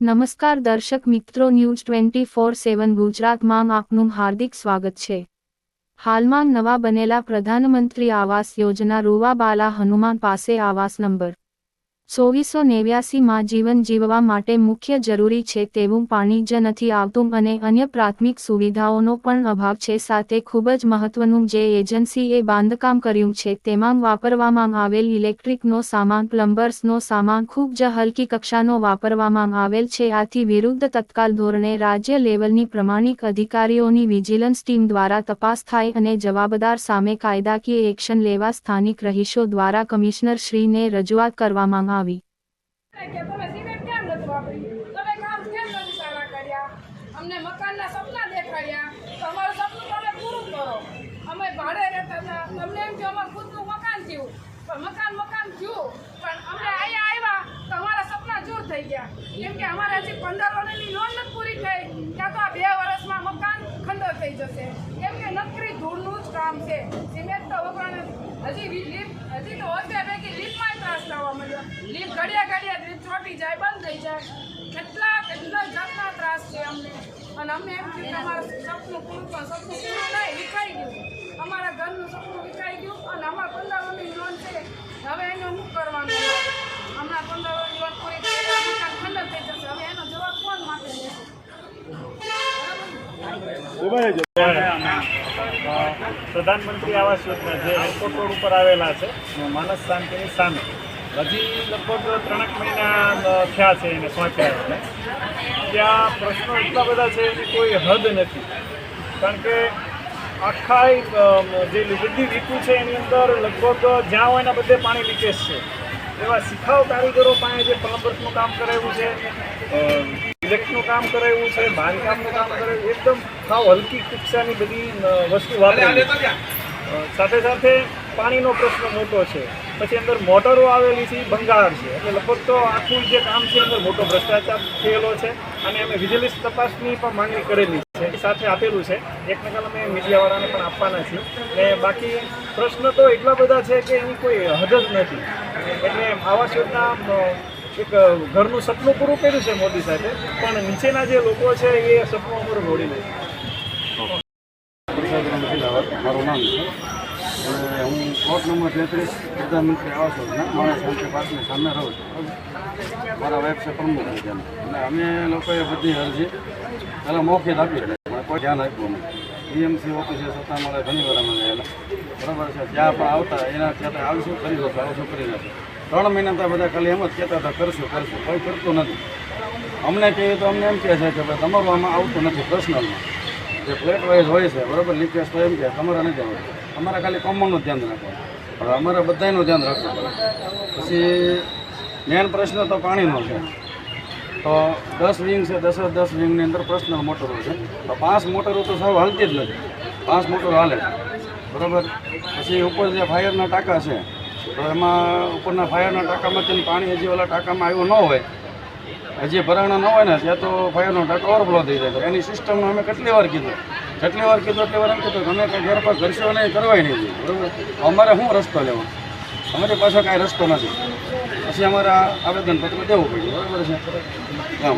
નમસ્કાર દર્શક મિત્રો, ન્યૂઝ ટ્વેન્ટી ફોર સેવન ગુજરાતમાં આપનું હાર્દિક સ્વાગત છે. હાલમાં નવા બનેલા પ્રધાનમંત્રી આવાસ યોજના રૂવાબાલા હનુમાન પાસે આવાસ નંબર ચોવીસો નેવ્યાસીમાં જીવન જીવવા માટે મુખ્ય જરૂરી છે તેવું પાણી જ નથી આવતું અને અન્ય પ્રાથમિક સુવિધાઓનો પણ અભાવ છે. સાથે ખૂબ જ મહત્વનું જે એજન્સીએ બાંધકામ કર્યું છે તેમાં વાપરવામાં આવેલ ઇલેક્ટ્રિકનો સામાન, પ્લમ્બર્સનો સામાન, ખૂબ જ હલકી કક્ષાનો વાપરવામાં આવેલ છે. આથી વિરુદ્ધ તત્કાલ ધોરણે રાજ્ય લેવલની પ્રમાણિક અધિકારીઓની વિજિલન્સ ટીમ દ્વારા તપાસ થાય અને જવાબદાર સામે કાયદાકીય એક્શન લેવા સ્થાનિક રહીશો દ્વારા કમિશનરશ્રીને રજૂઆત કરવામાં આવી. અમને મકાનના સપના દેખાડ્યા તો અમારું સપનું તમે પૂરું કરો અમે ભાડે રહેતા હતા એમ કે અમારું ખુદનું મકાન થયું પણ મકાન મકાન થયું પણ અમે અહીંયા આવ્યા તો અમારા સપના દૂર થઈ ગયા કેમ કે અમારે હજી પંદર વર્ષની લોન પૂરી થઈ ત્યાં તો આ બે વર્ષમાં મકાન ખંડર થઈ જશે કેમ કે ધૂળનું જ કામ છે. સિમેન્ટ તો વપરાણે હજી હજી તો હોતે ભેગી લીપમાં ત્રાસ થવા મળ્યો લીપ ઘડિયા ઘડિયા લીપ ચોટી જાય બંધ થઈ જાય કેટલા કેટલા જાતના ત્રાસ છે અમને અને અમે એમ કે અમારું સપનું પૂરું પણ સપનું પૂરું નહીં વિખાઈ ગયું. અમારા ઘરનું સપનું વિખાઈ ગયું અને અમારા પંદર વર્ષની લોન છે. હવે એનું શું કરવાનું? હમણાં પંદર વર્ષની લોન પૂરી થઈ મકાન ખંડર થઈ જશે. હવે એનો જવાબ કોણ માટે લેશે પ્રધાનમંત્રી આવાસ યોજના જે એરપોર્ટ રોડ ઉપર આવેલા છે માનસ શાંતિની સામે. હજી લગભગ ત્રણેક મહિના થયા છે એને સોંપ્યા ત્યાં પ્રશ્નો એટલા બધા છે એની કોઈ હદ નથી. કારણ કે આખા જે બધી ઋતુ છે એની અંદર લગભગ જ્યાં હોય એના બધે પાણી લીકેજ છે. એવા શિખાઉ કારીગરો પાસે જે પ્લમ્બર્સનું કામ કરાવ્યું છે ઇલેક્ટ્રિકનું કામ કરાવ્યું છે, બાંધકામનું કામ કરાવ્યું, એકદમ સાવ હલકી કક્ષાની બધી વસ્તુ વાપરી. સાથે સાથે પાણીનો પ્રશ્ન મોટો છે. પછી અંદર મોટરો આવેલી છે ભંગાર છે. એટલે લગભગ તો આખું જે કામ છે, અંદર મોટો ભ્રષ્ટાચાર થયેલો છે અને અમે વિજિલન્સ તપાસની પણ માંગણી કરેલી છે. એ સાથે આપેલું છે. એક નકલ અમે મીડિયાવાળાને પણ આપવાના છીએ. ને બાકી પ્રશ્ન તો એટલા બધા છે કે એની કોઈ હદ જ નથી. એટલે આવાસ યોજના એક ઘરનું સપનું પૂરું કર્યું છે મોદી સાહેબે, પણ નીચેના જે લોકો છે, એ સપનું અમારું મોડી નથી પ્રસાદ મારું નામ છે. અને હું કોર્ટ નંબર તેત્રીસ, પ્રધાનમંત્રી આવાસ યોજના, મારા શાંતિ પાર્કની સામે રહું છું. મારા વાઇફ છે પ્રમુખ અને અમે લોકોએ બધી અરજી પહેલાં મોકિત આપી મને કોઈ ધ્યાન આપ્યું નહીં ડીએમસી ઓફિસે સત્તા મળે, ઘણી વાર અમે ગયેલા બરાબર છે. ત્યાં પણ આવતા એના ત્યાં આવીશું, કરી દો આવશું, કરી દો ત્રણ મહિના તો બધા ખાલી એમ જ કહેતા હતા, કરશું કરશું. કોઈ કરતું નથી. અમને કહીએ તો અમને એમ કહે છે કે ભાઈ, તમારું આમાં આવતું નથી પર્સનલમાં જે ફ્લેટ વાઇઝ હોય છે, બરાબર? લીકેજ તો એમ કે તમારા નથી આવડતું. અમારા ખાલી કોમનનું ધ્યાન રાખવાનું. પણ અમારે બધાનું ધ્યાન રાખવું પછી મેન પ્રશ્ન તો પાણીનો છે. તો દસ વિંગ છે, દસ દસ વિંગની અંદર પર્સનલ મોટરો છે. તો પાંચ મોટરો તો સાહેબ હાલતી જ નથી. પાંચ મોટરો હાલે બરાબર? પછી ઉપર જે ફાયરના ટાંકા છે, તો એમાં ઉપરના ફાયરના ટાંકામાંથી પાણી હજી ઓલા ટાંકામાં આવ્યું ન હોય હજી ભરાણા ન હોય ને, ત્યાં તો ફાયરનો ટાંકો ઓવરફ્લો થઈ જાય. એની સિસ્ટમનું અમે કેટલી વાર કીધું? કેટલી વાર કીધું એટલી વાર એમ કીધું અમે કંઈ ઘર પર ઘરશો નહીં, કરવાય નહીં બરાબર? અમારે શું રસ્તો લેવો? અમારી પાસે કાંઈ રસ્તો નથી. પછી અમારે આવેદનપત્ર દેવું પડ્યું. બરાબર છે? એમ